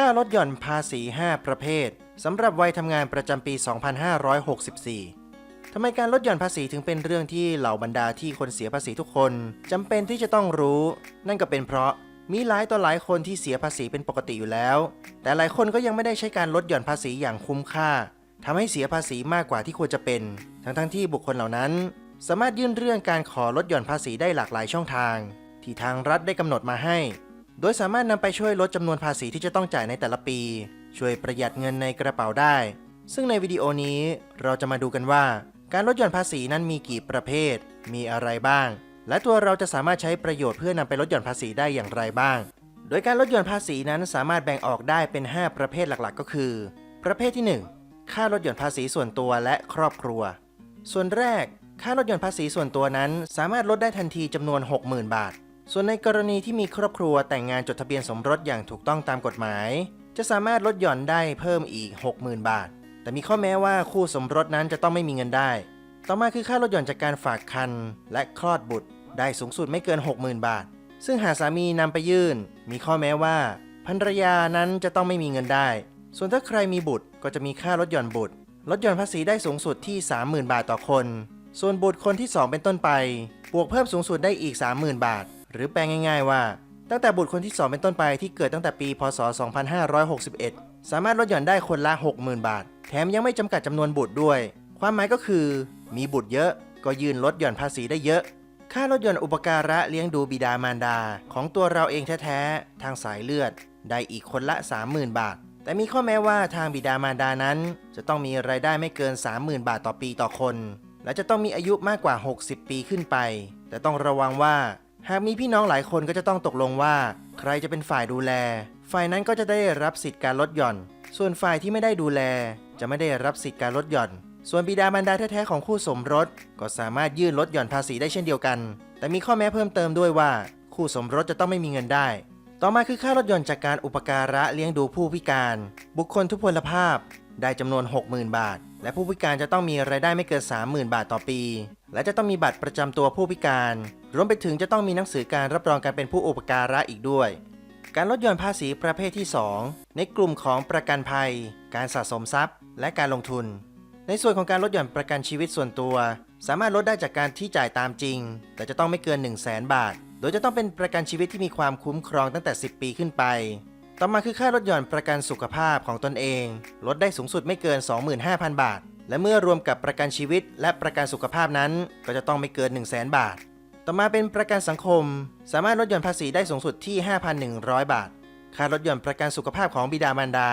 ค่าลดหย่อนภาษี 5 ประเภทสำหรับวัยทำงานประจำปี 2564 ทำไมการลดหย่อนภาษีถึงเป็นเรื่องที่เหล่าบรรดาที่คนเสียภาษีทุกคนจำเป็นที่จะต้องรู้ นั่นก็เป็นเพราะมีหลายต่อหลายคนที่เสียภาษีเป็นปกติอยู่แล้ว แต่หลายคนก็ยังไม่ได้ใช้การลดหย่อนภาษีอย่างคุ้มค่าทำให้เสียภาษีมากกว่าที่ควรจะเป็น ทั้งๆที่บุคคลเหล่านั้น สามารถยื่นเรื่องการขอลดหย่อนภาษีได้หลากหลายช่องทาง ที่ทางรัฐได้กำหนดมาให้ โดยสามารถนำไปช่วยลดจำนวนภาษีที่จะต้องจ่ายในแต่ละปี ช่วยประหยัดเงินในกระเป๋าได้ ซึ่งในวิดีโอนี้เราจะมาดูกันว่า การลดหย่อนภาษีนั้นมีกี่ประเภท มีอะไรบ้าง และตัวเราจะสามารถใช้ประโยชน์เพื่อนำไปลดหย่อนภาษีได้อย่างไรบ้าง โดยการลดหย่อนภาษีนั้นสามารถแบ่งออกได้เป็น 5 ประเภทหลักๆ ก็คือ ประเภทที่ 1 ค่าลดหย่อนภาษีส่วนตัวและครอบครัว ส่วนแรก ค่าลดหย่อนภาษีส่วนตัวนั้น สามารถลดได้ทันทีจำนวน 60,000 บาท ส่วนในกรณีที่มีครอบครัวแต่งงานจดทะเบียนสมรสอย่างถูกต้องตามกฎหมาย จะสามารถลดหย่อนได้เพิ่มอีก 60,000 บาท แต่มีข้อแม้ว่าคู่สมรสนั้นจะต้องไม่มีเงินได้ ต่อมาคือค่าลดหย่อนจากการฝากคันและคลอดบุตร ได้สูงสุดไม่เกิน 60,000 บาท ซึ่งหากสามีนำไปยื่น มีข้อแม้ว่าภรรยานั้นจะต้องไม่มีเงินได้ ส่วนถ้าใครมีบุตรก็จะมีค่าลดหย่อนบุตร ลดหย่อนภาษีได้สูงสุดที่ 30,000 บาทต่อคน ส่วนบุตรคนที่ 2 เป็นต้นไป บวกเพิ่มสูงสุดได้อีก 30,000 บาท หรือแปลงง่าย ๆ ว่า ตั้งแต่บุตรคนที่ 2 เป็นต้นไปที่เกิดตั้งแต่ปี พศ 2561 สามารถลดหย่อนได้คนละ 60,000 บาท แถมยังไม่จำกัดจำนวนบุตรด้วย ความหมายก็คือ มีบุตรเยอะก็ยื่นลดหย่อนภาษีได้เยอะ ค่าลดหย่อนอุปการะเลี้ยงดูบิดามารดา ของตัวเราเองแท้ๆทางสายเลือด ได้อีกคนละ 30,000 บาท แต่มีข้อแม้ว่าทางบิดามารดานั้น จะต้องมีรายได้ไม่เกิน 30,000 บาทต่อปีต่อคน และจะต้องมีอายุมากกว่า 60 ปีขึ้นไป แต่ต้องระวังว่า หากมีพี่น้องหลายคนก็จะต้องตกลงว่า ใครจะเป็นฝ่ายดูแล ฝ่ายนั้นก็จะได้รับสิทธิ์การลดหย่อน ส่วนฝ่ายที่ไม่ได้ดูแล จะไม่ได้รับสิทธิ์การลดหย่อน ส่วนบิดามารดาแท้ๆของคู่สมรส ก็สามารถยื่นลดหย่อนภาษีได้เช่นเดียวกัน แต่มีข้อแม้เพิ่มเติมด้วยว่า คู่สมรสจะต้องไม่มีเงินได้ ต่อมาคือค่าลดหย่อนจากการอุปการะเลี้ยงดูผู้พิการ บุคคลทุพพลภาพ ได้จำนวน 60,000 บาท และผู้พิการจะต้องมีรายได้ไม่เกิน 30,000 บาทต่อปี และจะต้องมีบัตรประจำตัวผู้พิการ รวมไปถึงจะต้องมีหนังสือการรับรองการเป็นผู้อุปการะอีกด้วย การลดหย่อนภาษีประเภทที่ 2 ในกลุ่มของประกันภัย การสะสมทรัพย์ และการลงทุน ในส่วนของการลดหย่อนประกันชีวิตส่วนตัว สามารถลดได้จากการที่จ่ายตามจริง แต่จะต้องไม่เกิน 1 0 0 0 0 0บาท โดยจะต้องเป็นประกันชีวิตที่มีความคุ้มครองตั้งแต่ 10 ปีขึ้นไป ต่อมาคือค่าลดหย่อนประกันสุขภาพของตนเอง ลดได้สูงสุดไม่เกิน 25,000 บาทและเมื่อรวมกับประกันชีวิตและประกันสุขภาพนั้น ก็จะต้องไม่เกิน 1 0 0 0 0 0บาท ต่อมาเป็นประกันสังคม สามารถลดหย่อนภาษีได้สูงสุดที่ 5,100 บาท ค่าลดหย่อนประกันสุขภาพของบิดามารดา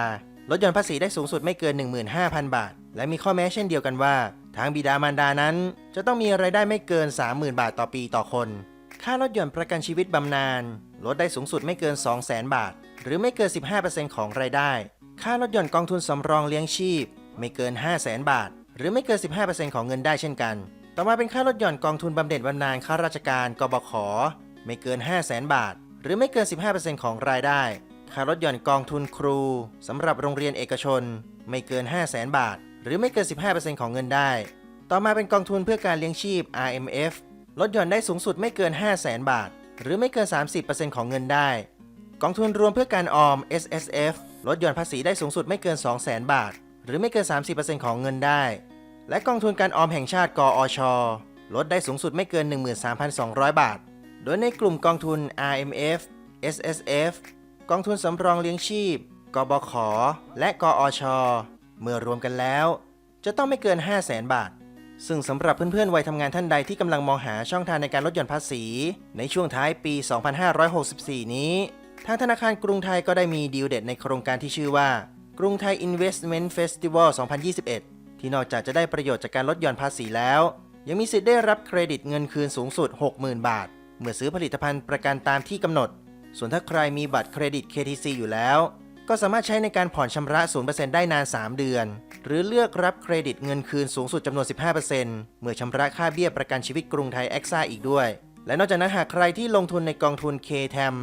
ลดหย่อนภาษีได้สูงสุดไม่เกิน 15,000 บาท และมีข้อแม้เช่นเดียวกันว่า ทางบิดามารดานั้น จะต้องมีรายได้ไม่เกิน 30,000 บาทต่อปีต่อคน ค่าลดหย่อนประกันชีวิตบำนาญลดได้สูงสุดไม่เกิน 200,000 บาท หรือไม่เกิน 15%ของรายได้ ค่าลดหย่อนกองทุนสำรองเลี้ยงชีพ ไม่เกิน 500,000 บาท หรือไม่เกิน 15%ของเงินได้เช่นกัน ต่อมาเป็นค่าลดหย่อนกองทุนบำเหน็จบำนาญข้าราชการกบข ไม่เกิน 500,000บาท หรือไม่เกิน 15%ของรายได้ ค่าลดหย่อนกองทุนครูสำหรับโรงเรียนเอกชน ไม่เกิน 500,000บาท หรือไม่เกิน 15%ของเงินได้ ต่อมาเป็นกองทุนเพื่อการเลี้ยงชีพ RMF ลดหย่อนได้สูงสุดไม่เกิน 500,000บาท หรือไม่เกิน 30%ของเงินได้ กองทุนรวมเพื่อการออม SSF ลดหย่อนภาษีได้สูงสุดไม่เกิน 200,000บาท หรือไม่เกิน 30%ของเงินได้ และกองทุนการออมแห่งชาติกอช ลดได้สูงสุดไม่เกิน 13,200 บาท โดยในกลุ่มกองทุน RMF SSF กองทุนสำรองเลี้ยงชีพ กบข และกอช เมื่อรวมกันแล้ว จะต้องไม่เกิน 500,000 บาท ซึ่งสำหรับเพื่อนๆ วัยทำงานท่านใดที่กำลังมองหาช่องทางในการลดหย่อนภาษี ในช่วงท้ายปี 2564 นี้ ทางธนาคารกรุงไทยก็ได้มีดีลเด็ดในโครงการที่ชื่อว่า กรุงไทย Investment Festival 2021 ที่นอกจากจะได้ประโยชน์จากการลดหย่อนภาษีแล้ว ยังมีสิทธิ์ได้รับเครดิตเงินคืนสูงสุด 60,000 บาท เมื่อซื้อผลิตภัณฑ์ประกันตามที่กำหนด ส่วนถ้าใครมีบัตรเครดิต KTC อยู่แล้ว ก็สามารถใช้ในการผ่อนชำระ 0%ได้นาน 3 เดือน หรือเลือกรับเครดิตเงินคืนสูงสุดจำนวน 15%เมื่อชำระค่าเบี้ยประกันชีวิตกรุงไทยแอคซ่าอีกด้วย และนอกจากนั้นหากใครที่ลงทุนในกองทุน KTAM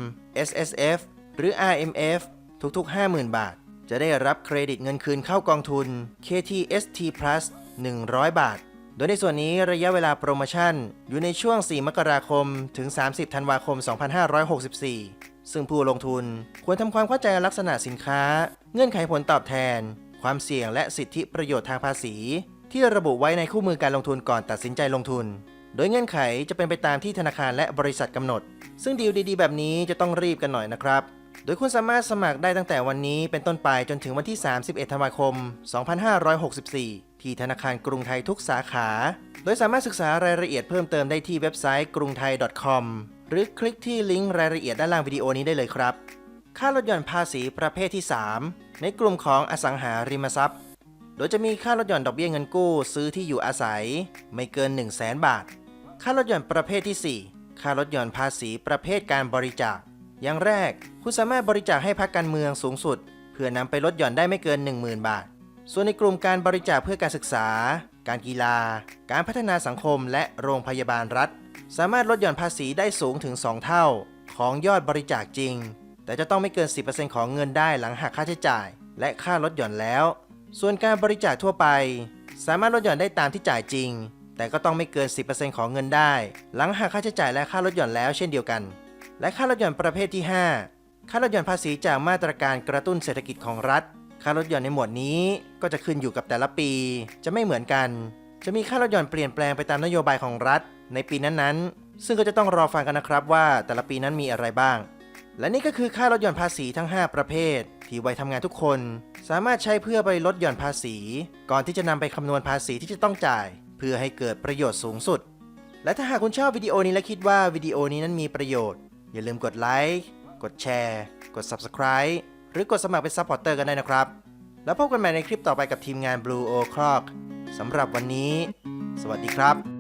SSF หรือ RMF ทุกๆ 50,000 บาท จะได้รับเครดิตเงินคืนเข้ากองทุน KTST Plus 100 บาท โดยในส่วนนี้ระยะเวลาโปรโมชั่น อยู่ในช่วง 4 มกราคม ถึง 30 ธันวาคม 2564 ซึ่งผู้ลงทุนควรทำความเข้าใจลักษณะสินค้า เงื่อนไขผลตอบแทน ความเสี่ยงและสิทธิประโยชน์ทางภาษี ที่ระบุไว้ในคู่มือการลงทุนก่อนตัดสินใจลงทุน โดยเงื่อนไขจะเป็นไปตามที่ธนาคารและบริษัทกำหนด ซึ่งดีลดีๆ แบบนี้จะต้องรีบกันหน่อยนะครับ ดยคุณสามารถสมัครได้ตั้งแต่วันนี้เป็นต้นไปจนถึงวันที่ 31 ธันวาคม 2564 ที่ธนาคารกรุงไทยทุกสาขา โดยสามารถศึกษารายละเอียดเพิ่มเติมได้ที่เว็บไซต์กรุงไทย .com หรือคลิกที่ลิงก์รายละเอียดด้านล่างวิดีโอนี้ได้เลยครับ ค่าลดหย่อนภาษีประเภทที่ 3 ในกลุ่มของอสังหาริมทรัพย์ โดยจะมีค่าลดหย่อนดอกเบี้ยเงินกู้ซื้อที่อยู่อาศัย ไม่เกิน 1 0 0 0 0แบาท ค่าลดหย่อนประเภทที่ 4 ค่าลดหย่อนภาษีประเภทการบริจาค อย่างแรก คุณสามารถบริจาคให้พรรคการเมืองสูงสุด เพื่อนำไปลดหย่อนได้ไม่เกิน 10,000 บาท ส่วนในกลุ่มการบริจาคเพื่อการศึกษา การกีฬา การพัฒนาสังคม และโรงพยาบาลรัฐ สามารถลดหย่อนภาษีได้สูงถึง 2 เท่า ของยอดบริจาคจริง แต่จะต้องไม่เกิน 10%ของเงินได้หลังหักค่าใช้จ่าย และค่าลดหย่อนแล้ว ส่วนการบริจาคทั่วไป สามารถลดหย่อนได้ตามที่จ่ายจริง แต่ก็ต้องไม่เกิน 10%ของเงินได้ หลังหักค่าใช้จ่ายและค่าลดหย่อนแล้วเช่นเดียวกัน และค่าลดหย่อนประเภทที่ 5 ค่าลดหย่อนภาษีจากมาตรการกระตุ้นเศรษฐกิจของรัฐ ค่าลดหย่อนในหมวดนี้ก็จะขึ้นอยู่กับแต่ละปี จะไม่เหมือนกัน จะมีค่าลดหย่อนเปลี่ยนแปลงไปตามนโยบายของรัฐ ในปีนั้นๆ ซึ่งก็จะต้องรอฟังกันนะครับว่าแต่ละปีนั้นมีอะไรบ้าง และนี่ก็คือค่าลดหย่อนภาษีทั้ง 5 ประเภท ที่วัยทำงานทุกคน สามารถใช้เพื่อไปลดหย่อนภาษี ก่อนที่จะนำไปคำนวณภาษีที่จะต้องจ่าย เพื่อให้เกิดประโยชน์สูงสุดและถ้าหากคุณชอบวิดีโอนี้และคิดว่าวิดีโอนี้นั้นมีประโยชน์ อย่าลืมกดไลค์กดแชร์กด Subscribe หรือกดสมัครเป็นซัพพอร์เตอร์กันได้นะครับ แล้วพบกันใหม่ในคลิปต่อไปกับทีมงาน Blue O Clock สำหรับวันนี้ สวัสดีครับ